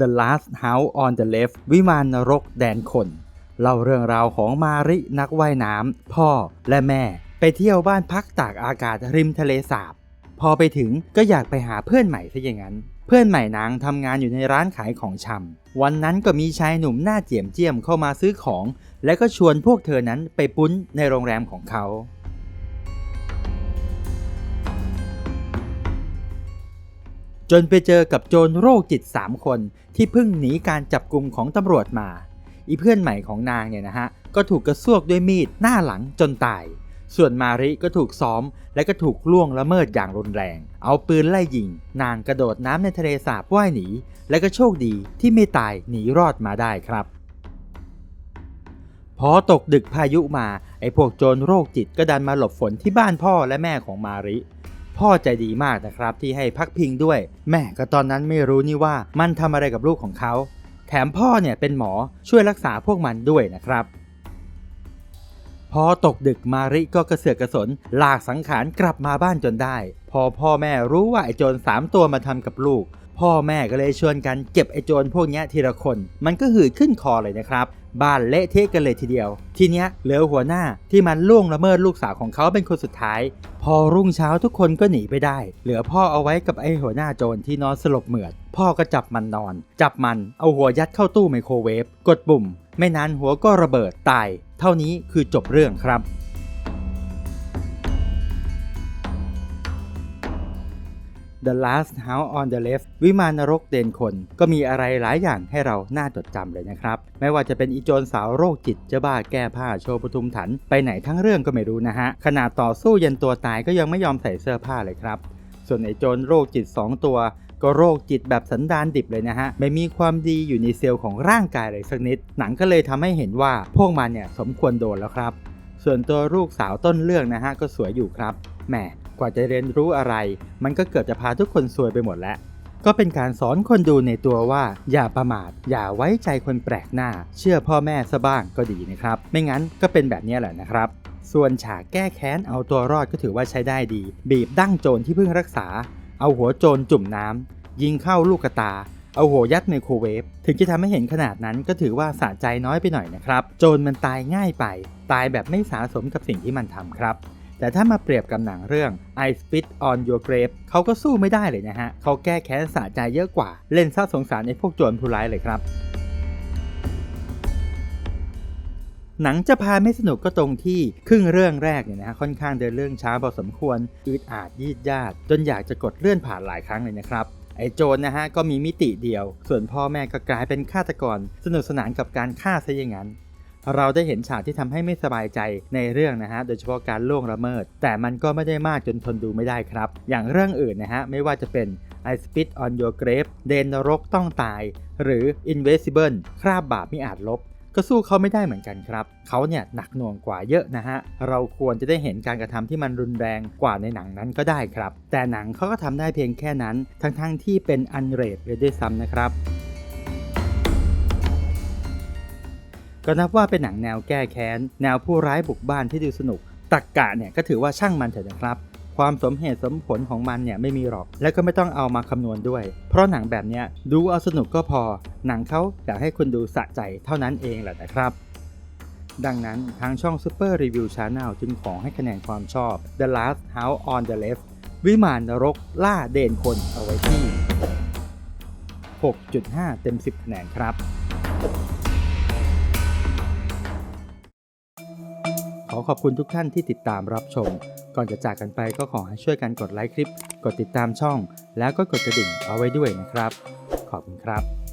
The Last House on the Left วิมานนรกแดนคนเล่าเรื่องราวของมารินักว่ายน้ำพ่อและแม่ ไปเที่ยวบ้านพักตากอากาศริมทะเลสาบ พอไปถึงก็อยากไปหาเพื่อนใหม่ซะอย่างนั้น เพื่อนใหม่นางทำงานอยู่ในร้านขายของชำวันนั้นก็มีชายหนุ่มหน้าเจียมเจียมเข้ามาซื้อของ และก็ชวนพวกเธอนั้นไปปุ้นในโรงแรมของเขา จนไปเจอกับโจรโรคจิต 3 คนที่เพิ่งหนีการจับกลุ่มของตำรวจมา อีเพื่อนใหม่ของนางเนี่ยนะฮะ ก็ถูกกระซวกด้วยมีดหน้าหลังจนตาย ส่วนมาริก็ถูกซ้อม และก็ถูกล่วงละเมิดอย่างรุนแรง เอาปืนไล่ยิง นางกระโดดน้ำในทะเลสาบว่ายหนี และก็โชคดีที่ไม่ตายหนีรอดมาได้ครับพอตกดึกพายุมา ไอ้พวกโจรโรคจิตก็ดันมาหลบฝนที่บ้านพ่อและแม่ของมาริ พ่อใจดีมากนะครับที่ให้พักพิงด้วย แม่ก็ตอนนั้นไม่รู้นี่ว่ามันทำอะไรกับลูกของเขา แถมพ่อเนี่ยเป็นหมอช่วยรักษาพวกมันด้วยนะครับ พอตกดึกมาริก็กระเสือกกระสน ลากสังขารกลับมาบ้านจนได้ พอพ่อแม่รู้ว่าไอ้โจรสามตัวมาทำกับลูกพ่อแม่ก็เลยชวนกันเก็บไอ้โจรพวกนี้ทีละคน มันก็หืดขึ้นคอเลยนะครับ บ้านเละเทะกันเลยทีเดียว ทีเนี้ยเหลือหัวหน้าที่มันล่วงละเมิดลูกสาวของเขาเป็นคนสุดท้าย พอรุ่งเช้าทุกคนก็หนีไปได้ เหลือพ่อเอาไว้กับไอ้หัวหน้าโจรที่นอนสลบเหมือด พ่อก็จับมันนอน จับมันเอาหัวยัดเข้าตู้ไมโครเวฟกดปุ่ม ไม่นานหัวก็ระเบิดตาย เท่านี้คือจบเรื่องครับ The Last House on the Left วิมานนรกเดนคน ก็มีอะไรหลายอย่างให้เราน่าจดจำเลยนะครับ ไม่ว่าจะเป็นอีโจรสาวโรคจิตเจ้าบ้าแก้ผ้าโชว์ปทุมถัน ไปไหนทั้งเรื่องก็ไม่รู้นะฮะ ขนาดต่อสู้ยันตัวตายก็ยังไม่ยอมใส่เสื้อผ้าเลยครับ ส่วนไอโจรโรคจิต 2 ตัวก็โรคจิตแบบสันดานดิบเลยนะฮะ ไม่มีความดีอยู่ในเซลล์ของร่างกายเลยสักนิด หนังก็เลยทำให้เห็นว่าพวกมันเนี่ยสมควรโดนแล้วครับ ส่วนตัวลูกสาวต้นเรื่องนะฮะก็สวยอยู่ครับ แหม กว่าจะเรียนรู้อะไร มันก็เกือบจะพาทุกคนซวยไปหมดแล้ว ก็เป็นการสอนคนดูในตัวว่า อย่าประมาท อย่าไว้ใจคนแปลกหน้า เชื่อพ่อแม่ซะบ้างก็ดีนะครับ ไม่งั้นก็เป็นแบบนี้แหละนะครับส่วนฉากแก้แค้นเอาตัวรอดก็ถือว่าใช้ได้ดี บีบดั้งโจรที่เพิ่งรักษา เอาหัวโจรจุ่มน้ำยิงเข้าลูกกระตา เอาหัวยัดไมโครเวฟถึงจะทำให้เห็นขนาดนั้นก็ถือว่าสะใจน้อยไปหน่อยนะครับ โจรมันตายง่ายไป ตายแบบไม่สาสมกับสิ่งที่มันทำครับ แต่ถ้ามาเปรียบกับหนังเรื่อง I Spit on Your Grave เขาก็สู้ไม่ได้เลยนะฮะ เขาแก้แค้นสะใจเยอะกว่า เล่นซาสงสารในพวกโจรผู้ร้ายเลยครับหนังจะพาไม่สนุกก็ตรงที่ครึ่งเรื่องแรกเนี่ยนะฮะค่อนข้างเดินเรื่องช้าพอสมควรอืดอาดยืดยาดจนอยากจะกดเลื่อนผ่านหลายครั้งเลยนะครับไอ้โจรนะฮะก็มีมิติเดียว ส่วนพ่อแม่ก็กลายเป็นฆาตกร สนุกสนานกับการฆ่าซะอย่างนั้น เราได้เห็นฉากที่ทำให้ไม่สบายใจในเรื่องนะฮะ โดยเฉพาะการล่วงละเมิด แต่มันก็ไม่ได้มากจนทนดูไม่ได้ครับ อย่างเรื่องอื่นนะฮะ ไม่ว่าจะเป็น I Spit on Your Grave เดนนรกต้องตาย หรือ Invisible คราบบาปไม่อาจลบ ก็สู้เขาไม่ได้เหมือนกันครับ เขาเนี่ยหนักหน่วงกว่าเยอะนะฮะ เราควรจะได้เห็นการกระทำที่มันรุนแรงกว่าในหนังนั้นก็ได้ครับ แต่หนังเขาก็ทำได้เพียงแค่นั้น ทั้งๆทที่เป็นอันเรทเลยด้วยซ้ำนะครับ ก็นับว่าเป็นหนังแนวแก้แค้น แนวผู้ร้ายบุกบ้านที่ดูสนุก ตักกะเนี่ยก็ถือว่าช่างมันเถอะนะครับ ความสมเหตุสมผลของมันเนี่ยไม่มีหรอก และก็ไม่ต้องเอามาคำนวณด้วย เพราะหนังแบบเนี้ยดูเอาสนุกก็พอ หนังเขาอยากให้คุณดูสะใจเท่านั้นเองแหละนะครับ ดังนั้นทางช่อง Super Review Channel จึงขอให้คะแนนความชอบ The Last House on the Left วิมานนรกล่าเดนคนเอาไว้ที่ 6.5 เต็ม 10คะแนนครับ อขอบคุณทุกท่านที่ติดตามรับชม ก่อนจะจากกันไปก็ขอให้ช่วยกันกดไลค์คลิป กดติดตามช่อง แล้วก็กดกระดิ่งเอาไว้ด้วยนะครับ ขอบคุณครับ